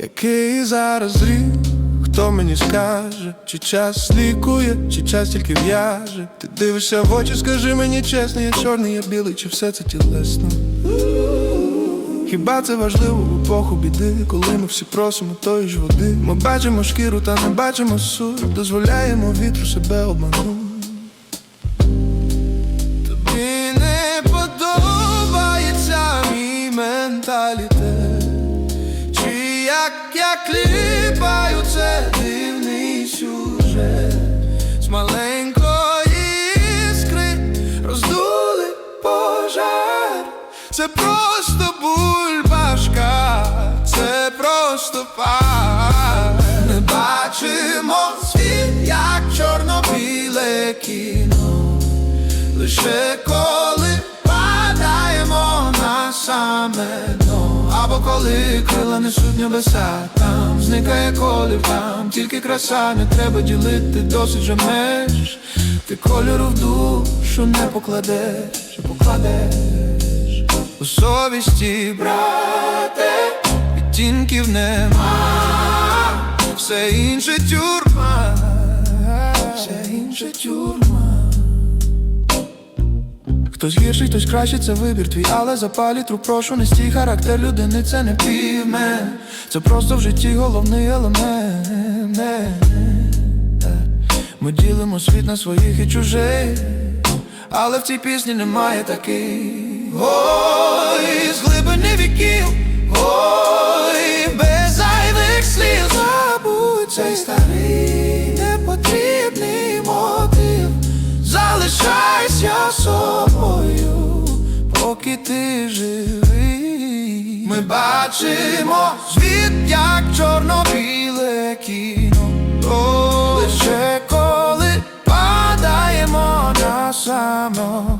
Який зараз рік, хто мені скаже, чи час лікує, чи час тільки в'яже. Ти дивишся в очі, скажи мені чесно, я чорний, я білий, чи все це тілесно? Хіба це важливо в епоху біди, коли ми всі просимо тої ж води? Ми бачимо шкіру та не бачимо суть, дозволяємо вітру себе обманути. Кліпаю це дивний сюжет з маленької іскри роздули пожар. Це просто бульбашка, це просто пар. Ми бачимо світ, як чорно-біле кіно. Лише коли падаємо на саме коли крила несуть небеса. Там зникає колір, там тільки краса. Не треба ділити досить же меж. Ти кольору в душу не покладеш, покладеш. У совісті, брате, відтінків нема. Все інше тюрма, все інше тюрма Хтось гірший, хтось кращий, це вибір твій, але запалі тру прошу не стій. Характер людини, це не півмен. Це просто в житті головний елемент. Ми ділимо світ на своїх і чужих, але в цій пісні немає таких. Ой, з глибини віків, ой, живий. Ми бачимо світ, як чорно-біле кіно. О, лише коли падаємо на само.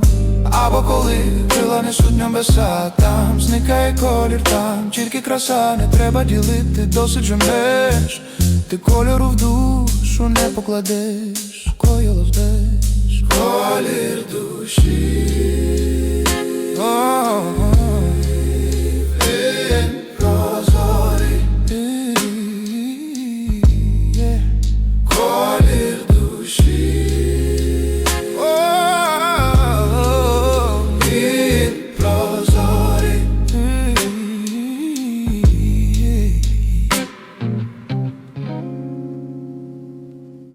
Або коли крила несуть небеса, там зникає колір, там тільки краса, не треба ділити, досить же меж. Ти кольору в душу не покладеш, коїло здеш. Колір душі